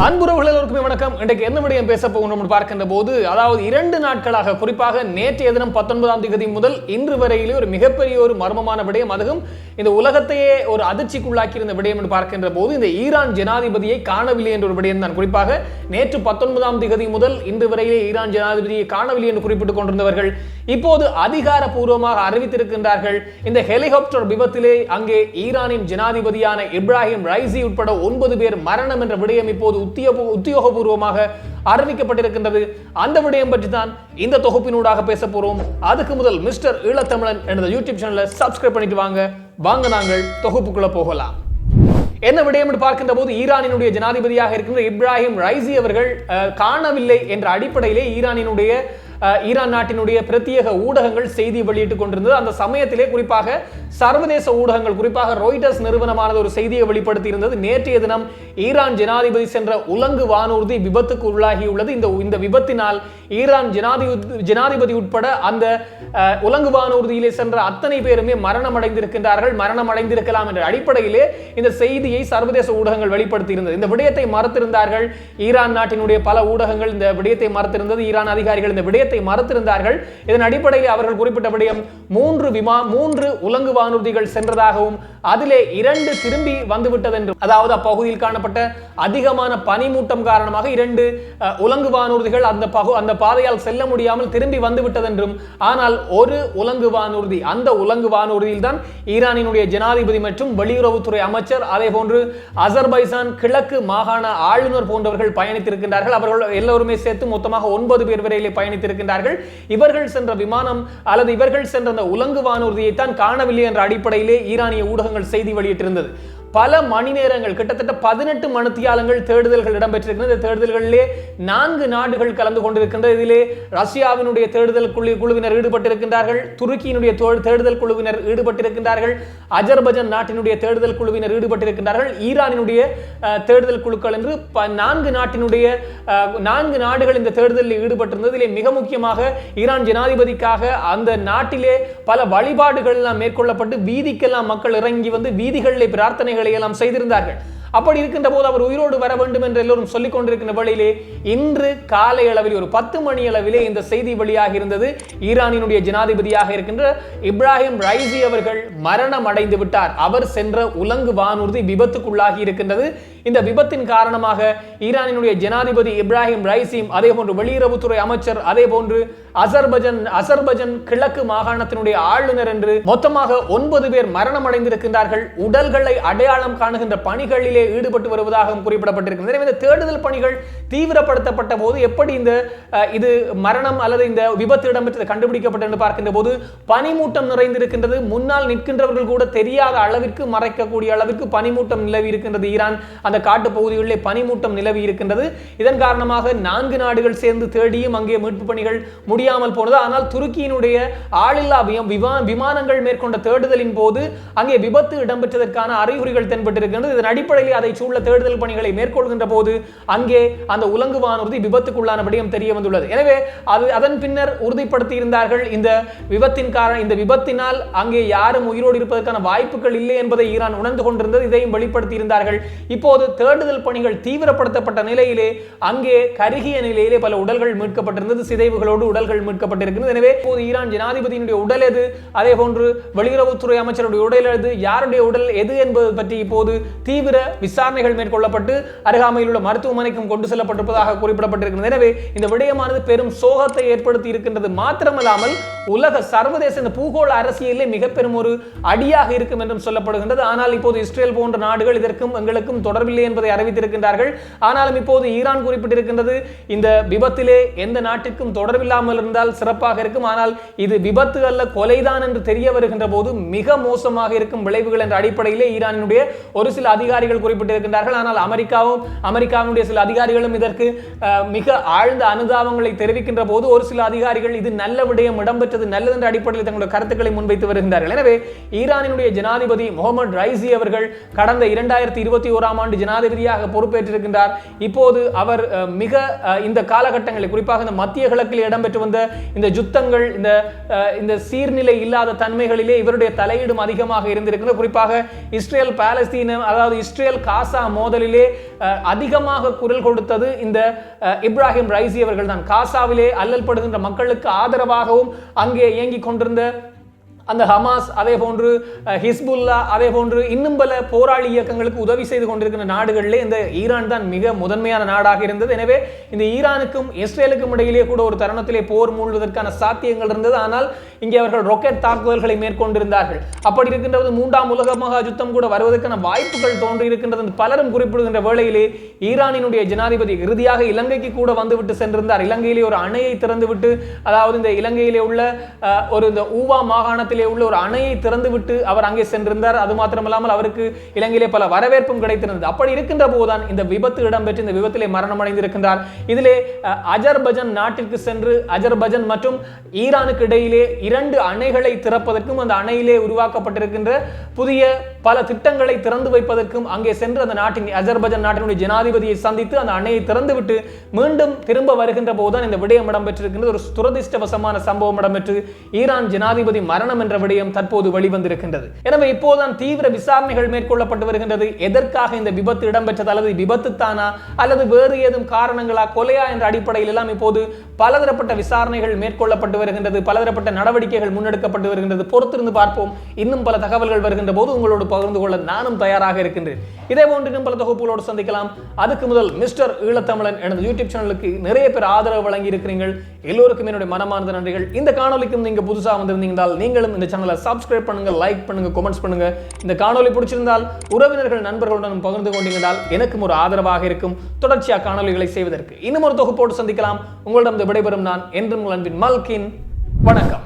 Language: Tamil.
அன்புறவுகள் எல்லோருக்குமே வணக்கம். இன்றைக்கு என்ன விடயம் பேச போகணும் பார்க்கின்ற போது அதாவது இரண்டு நாட்களாக குறிப்பாக நேற்றைய தினம் பத்தொன்பதாம் தேதி முதல் இன்று வரையிலே ஒரு மிகப்பெரிய ஒரு மர்மமான விடயம். அதுவும் இந்த உலகத்தையே ஒரு அதிர்ச்சிக்குள்ளாக்கி இருந்த விடயம் என்று பார்க்கின்ற போது இந்த ஈரான் ஜனாதிபதியை காணவில்லை என்ற ஒரு விடயம் தான். குறிப்பாக நேற்று பத்தொன்பதாம் தேதி முதல் இன்று வரையிலே ஈரான் ஜனாதிபதியை காணவில்லை என்று குறிப்பிட்டுக் கொண்டிருந்தவர்கள் இப்போது அதிகாரப்பூர்வமாக அறிவித்திருக்கின்றார்கள் இந்த ஹெலிகாப்டர் விபத்திலே அங்கே ஈரானின் ஜனாதிபதியான இப்ராஹிம் ரைசி உட்பட ஒன்பது பேர் மரணம் என்ற விடயம் இப்போது உத்தியோகபூர்வமாக அறிவிக்கப்பட்டிருக்கின்றது. அந்த விடயம் பற்றி தான் இந்த தொகுப்பினூடாக பேச போறோம். அதுக்கு முதல் மிஸ்டர் ஈழத்தமிழன் எனது யூடியூப் சேனலை சப்ஸ்கிரைப் பண்ணிட்டு வாங்க. வாங்க நாங்கள் தொகுப்புக்குள்ள போகலாம். என்ன விடயம் என்று பார்க்கின்ற போது ஈரானினுடைய ஜனாதிபதியாக இருக்கின்ற இப்ராஹிம் ரைசி அவர்கள் காணவில்லை என்ற அடிப்படையிலே ஈரானினுடைய ஈரான் நாட்டினுடைய பிரத்யேக ஊடகங்கள் செய்தி வெளியிட்டுக் கொண்டிருந்தது. அந்த சமயத்திலே குறிப்பாக சர்வதேச ஊடகங்கள் குறிப்பாக ரோய்டர்ஸ் நிறுவனமானது ஒரு செய்தியை வெளிப்படுத்தி இருந்தது நேற்றைய தினம் ஈரான் ஜனாதிபதி சென்ற உலங்கு வானூர்தி விபத்துக்கு உள்ளாகியுள்ளது. இந்த இந்த விபத்தினால் ஈரான் ஜனாதிபதி ஜனாதிபதி உட்பட அந்த உலங்கு வானூர்தியிலே சென்ற அத்தனை பேருமே மரணம் அடைந்திருக்கின்றார்கள் மரணம் அடைந்திருக்கலாம் என்ற அடிப்படையிலே இந்த செய்தியை சர்வதேச ஊடகங்கள் வெளிப்படுத்தி இருந்தது இந்த விடயத்தை மறுத்திருந்தார்கள். ஈரான் நாட்டினுடைய பல ஊடகங்கள் இந்த விடயத்தை மறுத்திருந்தது. ஈரான் அதிகாரிகள் இந்த விடயத்தை மறுத்திருந்தார்கள். இதன் அடிப்படையில் அவர்கள் குறிப்பிட்ட விடயம் மூன்று விமா மூன்று உலங்கு வானூர்திகள் சென்றதாகவும் அதிலே இரண்டு திரும்பி வந்துவிட்டதென்றும் அதாவது அப்பகுதியில் காணப்பட்ட அதிகமான பனிமூட்டம் காரணமாக இரண்டு உலங்கு வானூர்திகள் அந்த பகு அந்த பாதையால் செல்ல முடியாமல் திரும்பி வந்துவிட்டது என்றும் ஆனால் ஒரு உலங்கு வானூர்தி அந்த உலங்கு வானூர்தியில் தான் ஈரானினுடைய ஜனாதிபதி மற்றும் வெளியுறவுத்துறை அமைச்சர் அதே போன்று அசர்பைசான் கிழக்கு மாகாண ஆளுநர் போன்றவர்கள் பயணித்திருக்கின்றார்கள். அவர்கள் எல்லோருமே சேர்த்து மொத்தமாக ஒன்பது பேர் வரையிலே பயணித்திருக்கின்றார்கள் இவர்கள் சென்ற விமானம் அல்லது இவர்கள் சென்ற அந்த உலங்கு வானூர்தியை தான் காணவில்லை என்ற அடிப்படையிலே ஈரானிய ஊடகங்கள் செய்தி வெளியிட்டிருந்தது. பல மணி நேரங்கள் கிட்டத்தட்ட பதினெட்டு மணித்தியாலங்கள் தேடுதல்கள் இடம்பெற்றிருக்கின்ற இந்த தேடுதல்களிலே நான்கு நாடுகள் கலந்து கொண்டிருக்கின்றது. இதிலே ரஷ்யாவினுடைய தேடுதல் குழு குழுவினர் ஈடுபட்டிருக்கின்றார்கள். துருக்கியினுடைய தேடுதல் குழுவினர் ஈடுபட்டிருக்கின்றார்கள். அஜர்பஜன் நாட்டினுடைய தேடுதல் குழுவினர் ஈடுபட்டிருக்கின்றார்கள். ஈரானினுடைய தேடுதல் குழுக்கள் என்று ப- நான்கு நாட்டினுடைய நான்கு நாடுகள் இந்த தேடுதலில் ஈடுபட்டிருந்தது. இதிலே மிக முக்கியமாக ஈரான் ஜனாதிபதிக்காக அந்த நாட்டிலே பல வழிபாடுகள் எல்லாம் மேற்கொள்ளப்பட்டு வீதிக்கெல்லாம் மக்கள் இறங்கி வந்து வீதிகளிலே பிரார்த்தனைகள் எல்லாம் செய்திருந்தார்கள். அப்படி இருக்கின்ற போது அவர் உயிரோடு வர வேண்டும் என்று எல்லோரும் சொல்லிக் கொண்டிருக்கின்ற வேளையிலே இன்று காலை அளவில் ஒரு பத்து மணி அளவிலே இந்த செய்தி வெளியாக இருந்தது. ஈரானினுடைய ஜனாதிபதியாக இருக்கின்ற இப்ராஹிம் ரைசி அவர்கள் மரணம் அடைந்து விட்டார். அவர் சென்ற உலங்கு வானூர்தி விபத்துக்குள்ளாகி இருக்கின்றது. இந்த விபத்தின் காரணமாக ஈரானினுடைய ஜனாதிபதி இப்ராஹிம் ரைசியும் அதே போன்று வெளியுறவுத்துறை அமைச்சர் அதே போன்று அசர்பஜன் அசர்பஜன் கிழக்கு மாகாணத்தினுடைய ஆளுநர் என்று மொத்தமாக ஒன்பது பேர் மரணம் அடைந்திருக்கின்றார்கள். உடல்களை அடையாளம் காணுகின்ற பணிகளிலே ஈடுபட்டு வருவதாகவும் குறிப்பிடப்பட்டிருக்கிறது. எனவே இந்த தேடுதல் பணிகள் தீவிரப்படுத்தப்பட்ட போது எப்படி இந்த இது மரணம் அல்லது இந்த விபத்து இடம்பெற்றது கண்டுபிடிக்கப்பட்டது என்று பார்க்கின்ற போது பனிமூட்டம் நிறைந்திருக்கின்றது. முன்னால் நிற்கின்றவர்கள் கூட தெரியாத அளவிற்கு மறைக்கக்கூடிய அளவிற்கு பனிமூட்டம் நிலவி இருக்கின்றது. ஈரான் அந்த காட்டு பகுதிகளிலே பனிமூட்டம் நிலவி இருக்கின்றது. இதன் காரணமாக நான்கு நாடுகள் சேர்ந்து தேடியும் அங்கே மீட்பு பணிகள் முடியாமல் போனது. ஆனால் துருக்கியினுடைய ஆளில்லா விமானங்கள் மேற்கொண்ட தேடுதலின் போது அங்கே விபத்து இடம்பெற்றதற்கான அறிகுறிகள் தென்பட்டிருக்கின்றது. இதன் அடிப்படையில் அதை சூழ தேடுதல் பணிகளை மேற்கொள்கின்ற போது அங்கே அந்த உலங்கு வானூர்தி விபத்துக்குள்ளானபடியும் தெரிய வந்துள்ளது. எனவே அது அதன் பின்னர் உறுதிப்படுத்தியிருந்தார்கள் இந்த விபத்தின் காரணம் இந்த விபத்தினால் அங்கே யாரும் உயிரோடு இருப்பதற்கான வாய்ப்புகள் இல்லை என்பதை ஈரான் உணர்ந்து கொண்டிருந்தது. இதையும் வெளிப்படுத்தியிருந்தார்கள். இப்போது தேடுதல் பணிகள் தீவிரப்படுத்தப்பட்ட நிலையிலே அங்கே கருகிய நிலையிலே பல உடல்கள் மீட்கப்பட்டிருந்தது. சிதைவுகளோடு உடல்கள் மீட்கப்பட்டிருக்கிறது. எனவே இப்போது ஈரான் ஜனாதிபதியினுடைய உடல் எது? அதே போன்று வெளியுறவுத்துறை அமைச்சருடைய உடல் எது? யாருடைய உடல் எது என்பது பற்றி இப்போது தீவிர விசாரணைகள் மேற்கொள்ளப்பட்டு அருகாமையில் உள்ள மருத்துவமனைக்கும் கொண்டு செல்லப்பட்டிருப்பதாக குறிப்பிடப்பட்டிருக்கிறது. எனவே இந்த விடயமானது பெரும் சோகத்தை ஏற்படுத்தி இருக்கின்றது. மாத்திரமல்லாமல் உலக சர்வதேச இந்த பூகோள அரசியலே மிக பெரும் ஒரு அடியாக இருக்கும் என்றும் சொல்லப்படுகின்றது. ஆனால் இப்போது இஸ்ரேல் போன்ற நாடுகள் இதற்கும் எங்களுக்கும் தொடர்பில்லை என்பதை அறிவித்திருக்கின்றார்கள். ஆனாலும் இப்போது ஈரான் குறிப்பிட்டிருக்கின்றது இந்த விபத்திலே எந்த நாட்டிற்கும் தொடர்பில்லாமல் இருந்தால் சிறப்பாக இருக்கும். ஆனால் இது விபத்து அல்ல கொலைதான் என்று தெரிய வருகின்ற போது மிக மோசமாக இருக்கும் விளைவுகள் என்ற அடிப்படையிலே ஈரானினுடைய ஒரு சில அதிகாரிகள் குறிப்பிட்டிருக்கின்றார்கள். ஆனால் அமெரிக்காவும் அமெரிக்காவினுடைய சில அதிகாரிகளும் இதற்கு மிக ஆழ்ந்த அனுதாபங்களை தெரிவிக்கின்ற போது ஒரு சில அதிகாரிகள் இது நல்ல விடயம் இடம்பெற்றது நல்லது என்ற அடிப்படையில் தங்களுடைய கருத்துக்களை முன்வைத்து வருகின்றார்கள். எனவே ஈரானினுடைய ஜனாதிபதி முகமது ரைசி அவர்கள் கடந்த இரண்டாயிரத்தி இருபத்தி ஓராம் ஆண்டு ஜனாதிபதியாக பொறுப்பேற்றிருக்கின்றார். இப்போது அவர் மிக இந்த காலகட்டங்களில் குறிப்பாக இந்த மத்திய கிழக்கில் இடம்பெற்று வந்த இந்த யுத்தங்கள் இந்த இந்த சீர்நிலை இல்லாத தன்மைகளிலே இவருடைய தலையீடும் அதிகமாக இருந்திருக்கிறது குறிப்பாக இஸ்ரேல் பாலஸ்தீனம் அதாவது இஸ்ரேல் காசா மோதலிலே அதிகமாக குரல் கொடுத்தது இந்த இப்ராஹிம் ரைசி அவர்கள் தான் காசாவிலே அல்லல்படுகின்ற மக்களுக்கு ஆதரவாகவும் அங்கே இயங்கிக் கொண்டிருந்த அந்த ஹமாஸ் அதே போன்று ஹிஸ்புல்லா அதே போன்று இன்னும் பல போராளி இயக்கங்களுக்கு உதவி செய்து கொண்டிருக்கிற நாடுகளிலே இந்த ஈரான் தான் மிக முதன்மையான நாடாக இருந்தது. எனவே இந்த ஈரானுக்கும் இஸ்ரேலுக்கும் இடையிலே கூட ஒரு தருணத்திலே போர் மூழ்வதற்கான சாத்தியங்கள் இருந்தது. ஆனால் இங்கே அவர்கள் ராக்கெட் தாக்குதல்களை மேற்கொண்டிருந்தார்கள். அப்படி இருக்கின்றது மூன்றாம் உலக மகா யுத்தம் கூட வருவதற்கான வாய்ப்புகள் தோன்றி இருக்கின்றது என்று பலரும் குறிப்பிடுகின்ற வேளையிலே ஈரானினுடைய ஜனாதிபதி இறுதியாக இலங்கைக்கு கூட வந்துவிட்டு சென்றிருந்தார். இலங்கையிலே ஒரு அணையை திறந்துவிட்டு அதாவது இந்த இலங்கையிலே உள்ள ஒரு இந்த ஊவா மாகாணத்திலே உள்ள ஒரு அணையை திறந்துவிட்டு அவர் அங்கே சென்றிருந்தார். அது மாத்திரமல்லாமல் அவருக்கு இலங்கையிலே பல வரவேற்பும் கிடைத்திருந்தது. அப்படி இருக்கின்ற போதுதான் இந்த விபத்து இடம்பெற்று இந்த விபத்திலே மரணம் அடைந்திருக்கின்றார். இதிலே அஜர்பஜன் நாட்டிற்கு சென்று அஜர்பஜன் மற்றும் ஈரானுக்கு இடையிலே இரண்டு அணைகளை திறப்பதற்கும் அந்த அணையிலே உருவாக்கப்பட்டிருக்கின்ற புதிய பல திட்டங்களை திறந்து வைப்பதற்கும் அங்கே சென்று அந்த நாட்டின் அஜர்பஜன் நாட்டினுடைய ஜனாதிபதியை சந்தித்து அந்த அணையை திறந்துவிட்டு மீண்டும் திரும்ப வருகின்ற போதுதான் இந்த விடயம் இடம்பெற்றிருக்கின்றது. ஒரு துரதிர்ஷ்டவசமான சம்பவம் இடம்பெற்று ஈரான் ஜனாதிபதி மரணம் என்ற விடயம் தற்போது வெளிவந்திருக்கின்றது. எனவே இப்போதுதான் தீவிர விசாரணைகள் மேற்கொள்ளப்பட்டு வருகின்றது. எதற்காக இந்த விபத்து இடம்பெற்றது? அல்லது விபத்து தானா அல்லது வேறு ஏதும் காரணங்களா? கொலையா என்ற அடிப்படையில் எல்லாம் இப்போது பலதரப்பட்ட விசாரணைகள் மேற்கொள்ளப்பட்டு வருகின்றது. பலதரப்பட்ட நடவடிக்கைகள் முன்னெடுக்கப்பட்டு வருகின்றது. பொறுத்திருந்து பார்ப்போம். இன்னும் பல தகவல்கள் வருகின்ற போது உங்களோட பகிர்ந்து கொள்ள நானும் தயாராக இருக்கின்றேன். இதே போன்று இன்னும் பல தொகுப்புகளோடு சந்திக்கலாம். அதுக்கு முதல் மிஸ்டர் ஈழத்தமிழன் எனது யூடியூப் சேனலுக்கு நிறைய பேர் ஆதரவு வழங்கி இருக்கிறீர்கள். எல்லோருக்கும் என்னுடைய மனமார்ந்த நன்றிகள். இந்த காணொலிக்கும் நீங்க புதுசாக வந்திருந்தீங்கன்னால் நீங்களும் இந்த சேனலை சப்ஸ்கிரைப் பண்ணுங்க லைக் பண்ணுங்க கமெண்ட்ஸ் பண்ணுங்க. இந்த காணொலி பிடிச்சிருந்தால் உறவினர்கள் நண்பர்களுடன் பகிர்ந்து கொண்டிருந்தால் எனக்கும் ஒரு ஆதரவாக இருக்கும். தொடர்ச்சியாக காணொலிகளை செய்வதற்கு இன்னும் ஒரு தொகுப்போடு சந்திக்கலாம். உங்களிடம் விடைபெறும் நான் என்றும் அன்பின் மல்கின். வணக்கம்.